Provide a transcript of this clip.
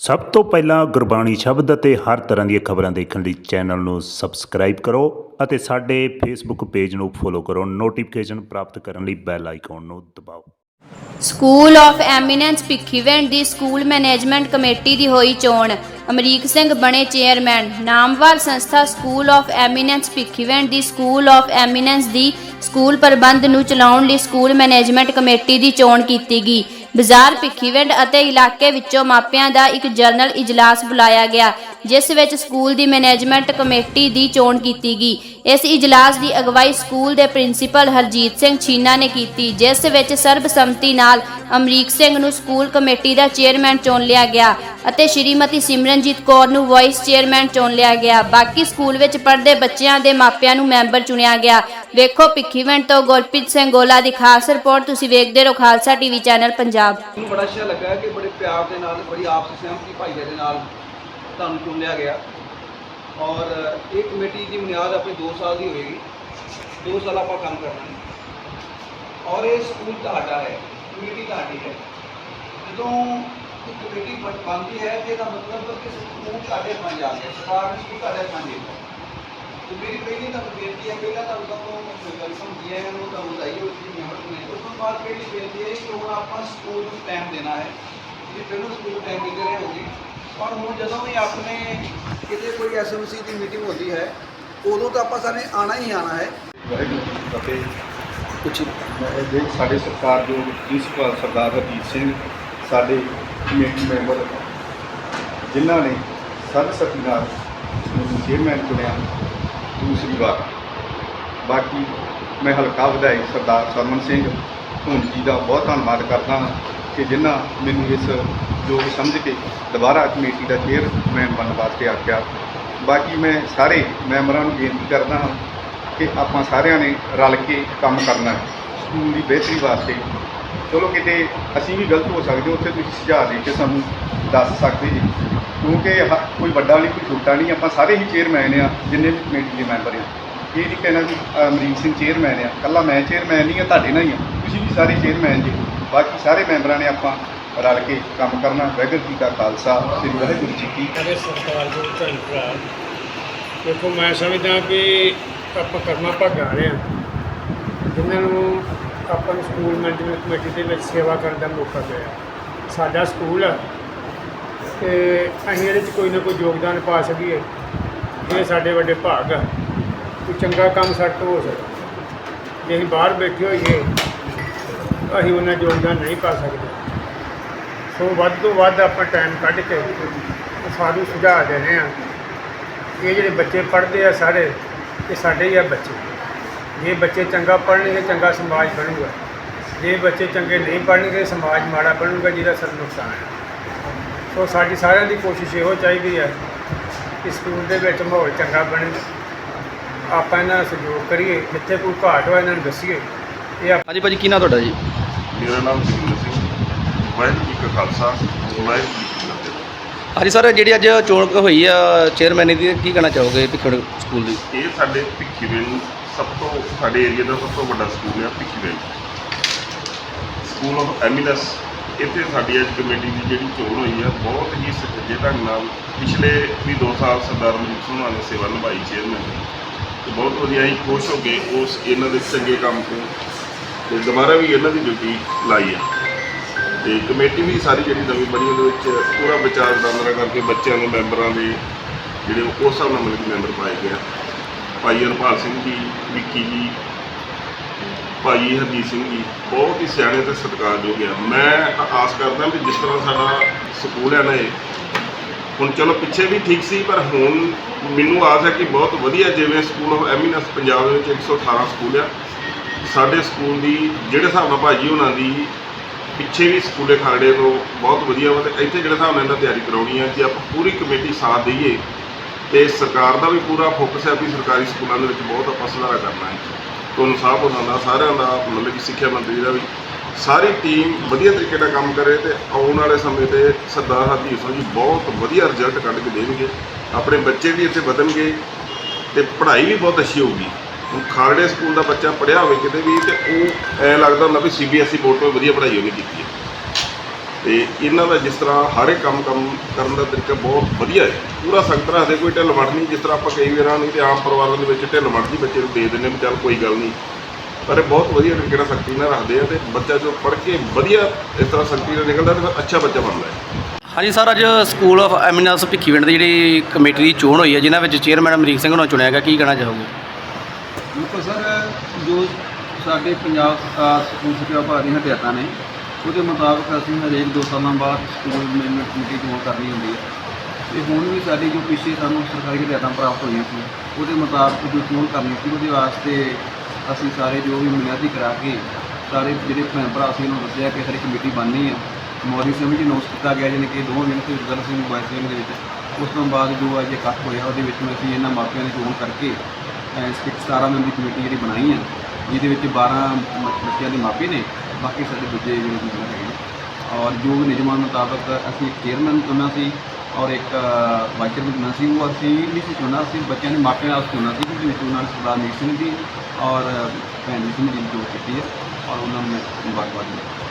ਸਭ ਤੋਂ ਪਹਿਲਾਂ ਗੁਰਬਾਣੀ ਸ਼ਬਦ ਅਤੇ ਹਰ ਤਰ੍ਹਾਂ ਦੀਆਂ ਖਬਰਾਂ ਦੇਖਣ ਲਈ ਚੈਨਲ ਨੂੰ ਸਬਸਕ੍ਰਾਈਬ ਕਰੋ ਅਤੇ ਸਾਡੇ ਫੇਸਬੁੱਕ ਪੇਜ ਨੂੰ ਫੋਲੋ ਕਰੋ। ਨੋਟੀਫਿਕੇਸ਼ਨ ਪ੍ਰਾਪਤ ਕਰਨ ਲਈ ਬੈਲ ਆਈਕਨ ਨੂੰ ਦਬਾਓ। ਸਕੂਲ ਆਫ ਐਮੀਨੈਂਸ ਭਿੱਖੀਵੈਂਟ ਦੀ ਸਕੂਲ ਮੈਨੇਜਮੈਂਟ ਕਮੇਟੀ ਦੀ ਹੋਈ ਚੋਣ। ਅਮਰੀਕ ਸਿੰਘ ਬਣੇ ਚੇਅਰਮੈਨ ਨਾਮਵਰ ਸੰਸਥਾ ਸਕੂਲ ਆਫ ਐਮੀਨੈਂਸ ਭਿੱਖੀਵੈਂਟ ਦੀ ਸਕੂਲ ਆਫ ਐਮੀਨੈਂਸ ਦੀ ਸਕੂਲ ਪ੍ਰਬੰਧ ਨੂੰ ਚਲਾਉਣ ਲਈ ਸਕੂਲ ਮੈਨੇਜਮੈਂਟ ਕਮੇਟੀ ਦੀ ਚੋਣ ਕੀਤੀ ਗਈ। ਬਾਜ਼ਾਰ ਭਿੱਖੀਵਿੰਡ ਅਤੇ ਇਲਾਕੇ ਵਿੱਚੋਂ ਮਾਪਿਆਂ ਦਾ ਇੱਕ ਜਨਰਲ ਇਜਲਾਸ ਬੁਲਾਇਆ ਗਿਆ। ਜਿਸ ਵਿੱਚ ਸਕੂਲ ਦੀ ਮੈਨੇਜਮੈਂਟ ਕਮੇਟੀ ਦੀ ਚੋਣ ਕੀਤੀ ਗਈ। ਇਸ ਇਜਲਾਸ ਦੀ ਅਗਵਾਈ ਸਕੂਲ ਦੇ ਪ੍ਰਿੰਸੀਪਲ ਹਰਜੀਤ ਸਿੰਘ ਛੀਨਾ ਨੇ ਕੀਤੀ, ਜਿਸ ਵਿੱਚ ਸਰਬਸੰਮਤੀ ਨਾਲ ਅਮਰੀਕ ਸਿੰਘ ਨੂੰ ਸਕੂਲ ਕਮੇਟੀ ਦਾ ਚੇਅਰਮੈਨ ਚੁਣ ਲਿਆ ਗਿਆ ਅਤੇ ਸ਼੍ਰੀਮਤੀ ਸਿਮਰਨਜੀਤ ਕੌਰ ਨੂੰ ਵਾਈਸ ਚੇਅਰਮੈਨ ਚੁਣ ਲਿਆ ਗਿਆ। ਬਾਕੀ ਸਕੂਲ ਵਿੱਚ ਪੜ੍ਹਦੇ ਬੱਚਿਆਂ ਦੇ ਮਾਪਿਆਂ ਨੂੰ ਮੈਂਬਰ ਚੁਣਿਆ ਗਿਆ। ਵੇਖੋ ਭਿੱਖੀਵਿੰਡ ਤੋਂ ਗੁਰਪ੍ਰੀਤ ਸਿੰਘ ਗੋਲਾ ਦੀ ਖਾਸ ਰਿਪੋਰਟ ਤੁਸੀਂ ਵੇਖਦੇ ਰਹੋ ਖਾਲਸਾ ਟੀਵੀ ਚੈਨਲ ਪੰਜਾਬ। ਮੈਨੂੰ ਬੜਾ ਅੱਛਾ ਲੱਗਾ ਕਿ ਬੜੇ ਪਿਆਰ ਦੇ ਨਾਲ, ਬੜੀ ਆਪਸੀ ਸਹਿਮਤੀ ਭਾਈਚਾਰੇ ਦੇ ਨਾਲ ਤੁਹਾਨੂੰ ਚੁਣ ਲਿਆ ਗਿਆ। ਔਰ ਇਹ ਕਮੇਟੀ ਦੀ ਬੁਨਿਆਦ ਆਪਣੀ 2 ਸਾਲ ਦੀ ਹੋਏਗੀ। 2 ਸਾਲ ਆਪਾਂ ਕੰਮ ਕਰਨਾ ਹੈ। ਔਰ ਇਹ ਸਕੂਲ ਤੁਹਾਡਾ ਹੈ, ਕਮੇਟੀ ਤੁਹਾਡੀ ਹੈ। ਜਦੋਂ ਇਹ ਕਮੇਟੀ ਬਣ- ਬਣਦੀ ਹੈ, ਤੇ ਇਹਦਾ ਮਤਲਬ ਕਿ ਸਕੂਲ ਤੁਹਾਡੇ ਬਣ ਜਾਂਦੇ ਸਰਕਾਰ ਨੇ ਸਕੂਲ ਤੁਹਾਡੇ ਬਣ ਦਿੱਤਾ। ਤੇ ਮੇਰੀ ਪਹਿਲੀ ਤਾਂ ਬੇਨਤੀ ਹੈ, ਪਹਿਲਾਂ ਤਾਂ ਉਦੋਂ ਤੋਂ ਵੈਲਕਮ ਜੀ ਆਇਆਂ ਨੂੰ ਤਾਂ ਵਧਾਈ ਹੋਈ ਜੀ ਮੈਂਬਰ ਨੇ ਉਸ ਤੋਂ ਬਾਅਦ ਪਹਿਲੀ ਬੇਨਤੀ ਹੈ ਕਿ ਹੁਣ ਆਪਾਂ ਸਕੂਲ ਨੂੰ ਟਾਈਮ ਦੇਣਾ ਹੈ। ਜੀ ਪਹਿਲਾਂ ਸਕੂਲ ਟਾਈਮ ਦੇ ਰਹੇ ਹੋਗੀ ਪਰ ਹੁਣ ਜਦੋਂ ਵੀ ਆਪਣੇ ਕਿਤੇ ਕੋਈ ਐਸਐਮਸੀ ਦੀ ਮੀਟਿੰਗ ਹੁੰਦੀ ਹੈ ਉਦੋਂ ਤਾਂ ਆਪਾਂ ਸਾਰੇ ਆਣਾ ਹੀ ਆਣਾ ਹੈ। ਵਾਹਿਗੁਰੂ ਜੀ ਕੀ ਫਤਿਹ। ਕੁਛ ਦੇ ਸਾਡੇ ਸਰਕਾਰ ਜੋ ਪ੍ਰਿੰਸੀਪਲ ਸਰਦਾਰ ਹਰਜੀਤ ਸਿੰਘ ਸਾਡੇ ਕਮੇਟੀ ਮੈਂਬਰ ਜਿਨ੍ਹਾਂ ਨੇ ਸਰਬਸੰਮਤੀ ਨਾਲ ਮੈਨੂੰ ਚੇਅਰਮੈਨ ਚੁਣਿਆ ਦੂਸਰੀ ਵਾਰ ਬਾਕੀ ਮੈਂ ਹਲਕਾ ਵਿਧਾਇਕ ਸਰਦਾਰ ਸਰਮਨ ਸਿੰਘ ਧੁੰਨ ਜੀ ਦਾ ਬਹੁਤ ਧੰਨਵਾਦ ਕਰਦਾ ਹਾਂ ਕਿ ਜਿਨ੍ਹਾਂ ਮੈਨੂੰ ਇਸ ਯੋਗ ਸਮਝ ਕੇ ਦੁਬਾਰਾ ਕਮੇਟੀ ਦਾ ਚੇਅਰਮੈਨ ਬਣਨ ਵਾਸਤੇ ਆਖਿਆ। ਬਾਕੀ ਮੈਂ ਸਾਰੇ ਮੈਂਬਰਾਂ ਨੂੰ ਬੇਨਤੀ ਕਰਦਾ ਹਾਂ ਕਿ ਆਪਾਂ ਸਾਰਿਆਂ ਨੇ ਰਲ ਕੇ ਕੰਮ ਕਰਨਾ ਹੈ, ਸਕੂਲ ਦੀ ਬਿਹਤਰੀ ਵਾਸਤੇ। ਚਲੋ ਕਿਤੇ ਅਸੀਂ ਵੀ ਗਲਤ ਹੋ ਸਕਦੇ, ਉੱਥੇ ਤੁਸੀਂ ਸੁਝਾਅ ਦੇ ਕੇ ਸਾਨੂੰ ਦੱਸ ਸਕਦੇ ਜੀ। ਕਿਉਂਕਿ ਹ- ਕੋਈ ਵੱਡਾ ਨਹੀਂ, ਕੋਈ ਛੋਟਾ ਨਹੀਂ, ਆਪਾਂ ਸਾਰੇ ਹੀ ਚੇਅਰਮੈਨ ਆ ਜਿੰਨੇ ਵੀ ਕਮੇਟੀ ਦੇ ਮੈਂਬਰ ਆ ਇਹ ਨਹੀਂ ਕਹਿਣਾ ਵੀ ਅਮਰੀਕ ਸਿੰਘ ਚੇਅਰਮੈਨ ਆ ਕੱਲਾ ਮੈਂ ਚੇਅਰਮੈਨ ਨਹੀਂ ਆ ਤੁਹਾਡੇ ਨਾਲ ਹੀ ਆ ਤੁਸੀਂ ਵੀ ਸਾਰੇ ਚੇਅਰਮੈਨ ਜੀ। ਬਾਕੀ ਸਾਰੇ ਮੈਂਬਰਾਂ ਨੇ ਆਪਾਂ ਰਲ ਕੇ ਕੰਮ ਕਰਨਾ। ਵਾਹਿਗੁਰੂ ਜੀ ਕਾ ਖਾਲਸਾ, ਸ੍ਰੀ ਵਾਹਿਗੁਰੂ ਜੀ ਕੀ ਕਰੇ ਸਰਕਾਰ ਦੇ ਧੰਨ ਦੇਖੋ, ਮੈਂ ਸਮਝਦਾ ਕਿ ਆਪਾਂ ਕਰਮਾ ਭਾਗਾਂ ਰਹੇ ਹਾਂ। ਜਿਨ੍ਹਾਂ ਨੂੰ ਆਪਾਂ ਨੂੰ ਸਕੂਲ ਮੈਨੇਜਮੈਂਟ ਕਮੇਟੀ ਦੇ ਵਿੱਚ ਸੇਵਾ ਕਰਨ ਦਾ ਮੌਕਾ ਮਿਲਿਆ। ਸਾਡਾ ਸਕੂਲ ਆ ਤੇ ਅਸੀਂ ਇਹਦੇ 'ਚ ਕੋਈ ਨਾ ਕੋਈ ਯੋਗਦਾਨ ਪਾ ਸਕੀਏ। ਇਹ ਸਾਡੇ ਵੱਡੇ ਭਾਗ ਆ ਕੋਈ ਚੰਗਾ ਕੰਮ ਸਾਡੇ ਤੋਂ ਹੋ ਸਕਦਾ ਜੇ ਅਸੀਂ ਬਾਹਰ ਬੈਠੇ ਹੋਈਏ, ਅਸੀਂ ਉਹਨਾਂ ਯੋਗਦਾਨ ਨਹੀਂ ਪਾ ਸਕਦੇ। ਸੋ ਵੱਧ ਤੋਂ ਵੱਧ ਆਪਾਂ ਟਾਈਮ ਕੱਢ ਕੇ ਸਾਨੂੰ ਸੁਝਾਅ ਦੇ ਰਹੇ ਹਾਂ ਇਹ ਜਿਹੜੇ ਬੱਚੇ ਪੜ੍ਹਦੇ ਆ ਸਾਰੇ ਇਹ ਸਾਡੇ ਹੀ ਆ ਬੱਚੇ। ਜੇ ਬੱਚੇ ਚੰਗਾ ਪੜ੍ਹਨਗੇ ਚੰਗਾ ਸਮਾਜ ਬਣੂਗਾ। ਜੇ ਬੱਚੇ ਚੰਗੇ ਨਹੀਂ ਪੜ੍ਹਨਗੇ ਸਮਾਜ ਮਾੜਾ ਬਣੂਗਾ ਜਿਹਦਾ ਸਰ ਨੁਕਸਾਨ ਹੈ। ਸੋ ਸਾਡੀ ਸਾਰਿਆਂ ਦੀ ਕੋਸ਼ਿਸ਼ ਇਹੋ ਚਾਹੀਦੀ ਹੈ ਕਿ ਸਕੂਲ ਦੇ ਵਿੱਚ ਮਾਹੌਲ ਚੰਗਾ ਬਣੇ। ਆਪਾਂ ਇਹਨਾਂ ਦਾ ਸਹਿਯੋਗ ਕਰੀਏ। ਜਿੱਥੇ ਕੋਈ ਘਾਟ ਹੋਏ ਇਹਨਾਂ ਨੂੰ ਦੱਸੀਏ। ਇਹ ਆਪ- ਹਾਂਜੀ ਭਾਜੀ ਕੀ ਨਾਮ ਤੁਹਾਡਾ ਜੀ? ਮੇਰਾ ਨਾਮ ਵਾਹਿਗੁਰੂ ਜੀ ਕਾ ਖਾਲਸਾ ਵਾਹਿਗੁਰੂ ਜੀ ਕੀ ਫਤਿਹ। ਹਾਂਜੀ ਸਰ ਜਿਹੜੀ ਅੱਜ ਚੋਣ ਹੋਈ ਆ ਚੇਅਰਮੈਨ ਦੀ ਕੀ ਕਹਿਣਾ ਚਾਹੋਗੇ ਭਿੱਖੜ ਸਕੂਲ ਦੀ? ਇਹ ਸਾਡੇ ਭਿੱਖੀਵਿੰਡ ਸਭ ਤੋਂ ਸਾਡੇ ਏਰੀਆ ਦਾ ਸਭ ਤੋਂ ਵੱਡਾ ਸਕੂਲ ਹੈ ਭਿੱਖੀਵਿੰਡ। ਸਕੂਲ ਆਫ ਐਮਿਨਸ ਇੱਥੇ ਸਾਡੀ ਅੱਜ ਕਮੇਟੀ ਦੀ ਜਿਹੜੀ ਚੋਣ ਹੋਈ ਹੈ ਬਹੁਤ ਹੀ ਸੁਚੱਜੇ ਢੰਗ ਨਾਲ ਪਿਛਲੇ ਵੀ 2 ਸਾਲ ਸਰਦਾਰ ਮਨਜੀਤ ਸਿੰਘ ਹੋਣਾ ਨੇ ਸੇਵਾ ਨਿਭਾਈ ਚੇਅਰਮੈਨ ਦੀ। ਤੇ ਬਹੁਤ ਵਧੀਆ ਹੀ ਖੁਸ਼ ਹੋ ਕੇ ਉਸ ਇਹਨਾਂ ਦੇ ਚੰਗੇ ਕੰਮ ਤੋਂ ਤੇ ਦੁਬਾਰਾ ਵੀ ਇਹਨਾਂ ਦੀ ਡਿਊਟੀ ਲਾਈ ਹੈ ਤੇ ਕਮੇਟੀ ਵੀ ਸਾਰੀ ਜਿਹੜੀ ਨਵੀਂ ਬਣੀ, ਉਹਦੇ ਵਿੱਚ ਪੂਰਾ ਵਿਚਾਰ ਵਟਾਂਦਰਾ ਕਰਕੇ ਬੱਚਿਆਂ ਦੇ ਮੈਂਬਰਾਂ ਦੇ ਜਿਹੜੇ ਉਸ ਹਿਸਾਬ ਨਾਲ ਮਤਲਬ ਕਿ ਮੈਂਬਰ ਪਾਏ ਗਏ ਆ। ਭਾਈ ਹਰਪਾਲ ਸਿੰਘ ਜੀ, ਵਿੱਕੀ ਜੀ, ਭਾਈ ਹਰਜੀਤ ਸਿੰਘ ਜੀ, ਬਹੁਤ ਹੀ ਸਿਆਣੇ ਤੇ ਸਤਿਕਾਰਯੋਗ ਆ ਮੈਂ ਆਸ ਕਰਦਾ ਵੀ ਜਿਸ ਤਰ੍ਹਾਂ ਸਾਡਾ ਸਕੂਲ ਹੈ ਨਾ ਇਹ, ਹੁਣ ਚਲੋ ਪਿੱਛੇ ਵੀ ਠੀਕ ਸੀ, ਪਰ ਹੁਣ ਮੈਨੂੰ ਆਸ ਹੈ ਕਿ ਬਹੁਤ ਵਧੀਆ ਜਿਵੇਂ ਸਕੂਲ ਆਫ ਐਮਿਨੈਂਸ ਪੰਜਾਬ ਦੇ ਵਿੱਚ 118 ਸਕੂਲ ਆ ਸਾਡੇ ਸਕੂਲ ਦੀ, ਜਿਹੜੇ ਹਿਸਾਬ ਨਾਲ ਭਾਜੀ ਉਹਨਾਂ ਦੀ ਪਿੱਛੇ ਵੀ ਸਕੂਲੇ ਖਰੜੇ ਤੋਂ ਬਹੁਤ ਵਧੀਆ ਵਾ ਤੇ ਇੱਥੇ ਜਿਹੜਾ ਹਿਸਾਬ ਨਾਲ ਇਹਨਾਂ ਤਿਆਰੀ ਕਰਾਉਣੀ ਹੈ ਜੇ ਆਪਾਂ ਪੂਰੀ ਕਮੇਟੀ ਸਾਥ ਦਈਏ ਤੇ ਸਰਕਾਰ ਦਾ ਵੀ ਪੂਰਾ ਫੋਕਸ ਹੈ ਵੀ ਸਰਕਾਰੀ ਸਕੂਲਾਂ ਦੇ ਵਿੱਚ ਬਹੁਤ ਆਪਾਂ ਸੁਧਾਰਾ ਕਰਨਾ ਹੈ। ਤੁਹਾਨੂੰ ਸਾਹਿਬ ਉਹਨਾਂ ਦਾ ਸਾਰਿਆਂ ਦਾ ਮਤਲਬ ਕਿ ਸਿੱਖਿਆ ਮੰਤਰੀ ਦਾ ਵੀ ਸਾਰੀ ਟੀਮ ਵਧੀਆ ਤਰੀਕੇ ਨਾਲ ਕੰਮ ਕਰੇ ਤੇ ਆਉਣ ਵਾਲੇ ਸਮੇਂ ਤੇ ਸਰਦਾਰ ਹਰਜੀਤ ਸਿੰਘ ਜੀ ਬਹੁਤ ਵਧੀਆ ਰਿਜ਼ਲਟ ਕੱਢ ਕੇ ਦੇਣਗੇ। ਆਪਣੇ ਬੱਚੇ ਵੀ ਇੱਥੇ ਵਧਣਗੇ ਤੇ ਪੜ੍ਹਾਈ ਵੀ ਬਹੁਤ ਅੱਛੀ ਹੋਊਗੀ। ਹੁਣ ਖਾਲੜੇ ਸਕੂਲ ਦਾ ਬੱਚਾ ਪੜ੍ਹਿਆ ਹੋਵੇ ਕਿਤੇ ਵੀ ਤੇ ਉਹ ਐ ਲੱਗਦਾ ਹੁੰਦਾ ਵੀ ਸੀਬੀਐਸਈ ਬੋਰਡ ਤੋਂ ਵਧੀਆ ਪੜ੍ਹਾਈ ਉਹਨੇ ਕੀਤੀ ਹੈ। ਤੇ ਇਹਨਾਂ ਦਾ ਜਿਸ ਤਰ੍ਹਾਂ ਹਰ ਇੱਕ ਕੰਮ ਕੰਮ ਕਰਨ ਦਾ ਤਰੀਕਾ ਬਹੁਤ ਵਧੀਆ ਹੈ। ਪੂਰਾ ਸੰਗਤ ਰੱਖਦੇ ਕੋਈ ਢਿੱਲ ਮੱਠ ਨਹੀਂ ਜਿਸ ਤਰ੍ਹਾਂ ਆਪਾਂ ਕਈ ਵਾਰਾਂ ਨਹੀਂ ਤੇ ਆਮ ਪਰਿਵਾਰਾਂ ਦੇ ਵਿੱਚ ਢਿੱਲ ਮੱਠ ਦੀ ਬੱਚੇ ਨੂੰ ਦੇ ਦਿੰਦੇ ਵੀ ਚੱਲ ਕੋਈ ਗੱਲ ਨਹੀਂ। ਪਰ ਇਹ ਬਹੁਤ ਵਧੀਆ ਤਰੀਕੇ ਨਾਲ ਸਖਤੀ ਨਾਲ ਰੱਖਦੇ ਆ ਤੇ ਬੱਚਾ ਜੋ ਪੜ੍ਹ ਕੇ ਵਧੀਆ ਇਸ ਤਰ੍ਹਾਂ ਸਖਤੀ ਨਾਲ ਨਿਕਲਦਾ ਤੇ ਫਿਰ ਅੱਛਾ ਬੱਚਾ ਬਣਦਾ ਹੈ। ਹਾਂਜੀ ਸਰ, ਅੱਜ ਸਕੂਲ ਆਫ ਐਮੀਨੈਂਸ ਭਿੱਖੀਵਿੰਡ ਦੀ ਜਿਹੜੀ ਕਮੇਟੀ ਦੀ ਚੋਣ ਹੋਈ ਹੈ, ਜਿਨ੍ਹਾਂ ਵਿੱਚ ਚੇਅਰਮੈਨ ਅਮਰੀਕ ਸਿੰਘ ਨੂੰ ਚੁਣਿਆ ਗਿਆ, ਕੀ ਕਹਿਣਾ ਚਾਹੋਗੇ? ਜੋ ਸਾਡੇ ਪੰਜਾਬ ਸਰਕਾਰ ਸਕੂਲ ਸਿੱਖਿਆ ਵਿਭਾਗ ਦੀਆਂ ਹਦਾਇਤਾਂ ਨੇ, ਉਹਦੇ ਮੁਤਾਬਕ ਅਸੀਂ ਹਰੇਕ ਦੋ ਸਾਲਾਂ ਬਾਅਦ ਸਕੂਲ ਮੈਨੇਜਮੈਂਟ ਕਮੇਟੀ ਚੋਣ ਕਰਨੀ ਹੁੰਦੀ ਹੈ। ਤੇ ਹੁਣ ਵੀ ਸਾਡੀ ਜੋ ਪਿੱਛੇ ਸਾਨੂੰ ਸਰਕਾਰੀ ਹਦਾਇਤਾਂ ਪ੍ਰਾਪਤ ਹੋਈਆਂ ਸੀ, ਉਹਦੇ ਮੁਤਾਬਕ ਜੋ ਚੋਣ ਕਰਨੀ ਸੀ, ਉਹਦੇ ਵਾਸਤੇ ਅਸੀਂ ਸਾਰੇ ਜੋ ਵੀ ਮਿਆਦੀ ਕਰਾ ਕੇ, ਸਾਰੇ ਜਿਹੜੇ ਭੈਣ ਭਰਾ ਸੀ, ਉਹਨੂੰ ਦੱਸਿਆ ਕਿ ਸਾਡੀ ਕਮੇਟੀ ਬਣਨੀ ਹੈ ਮੌਰੀ ਸਮਝ ਨੋਸ ਕੀਤਾ ਗਿਆ ਜਿਹਨੇ ਕਿ ਦੋ ਦਿਨ ਤੋਂ ਗੱਲ ਸਿੰਘ ਮੋਬਾਈਲ ਸਿੰਘ ਦੇ ਵਿੱਚ। ਉਸ ਤੋਂ ਬਾਅਦ ਜੋ ਅੱਜ ਇਕੱਠ ਹੋਇਆ, ਉਹਦੇ ਵਿੱਚ ਅਸੀਂ ਇਹਨਾਂ ਮਾਪਿਆਂ ਦੀ ਚੋਣ ਕਰਕੇ ਇਸ ਇੱਕ 17 ਮੈਂਬਰੀ ਕਮੇਟੀ ਜਿਹੜੀ ਬਣਾਈ ਹੈ, ਜਿਹਦੇ ਵਿੱਚ 12 ਬੱਚਿਆਂ ਦੇ ਮਾਪੇ ਨੇ, ਬਾਕੀ ਸਾਡੇ ਦੂਜੇ ਜਿਹੜੇ ਮੈਂਬਰ ਹੈਗੇ ਨੇ। ਔਰ ਜੋ ਨਿਯਮਾਂ ਮੁਤਾਬਕ ਅਸੀਂ ਇੱਕ ਚੇਅਰਮੈਨ ਚੁਣਨਾ ਸੀ ਔਰ ਇੱਕ ਵਾਈਸ ਚੇਅਰਮੈਨ ਚੁਣਨਾ ਸੀ, ਉਹ ਅਸੀਂ ਨਹੀਂ ਸੀ ਚੁਣਨਾ ਸੀ, ਬੱਚਿਆਂ ਦੇ ਮਾਪਿਆਂ ਨਾਲ ਚੁਣਨਾ ਸੀ, ਜਿਹਦੇ ਵਿੱਚ ਉਹਨਾਂ ਨੇ ਸਰਦਾਰ ਮੀਤ ਸਿੰਘ ਜੀ ਔਰ ਭੈਣ ਜੀ ਸਿੰਘ ਜੀ ਦੀ ਚੋਣ ਕੀਤੀ ਹੈ, ਔਰ ਉਹਨਾਂ ਨੂੰ ਮੁਬਾਰਕਬਾਦ ਦਿੱਤੀ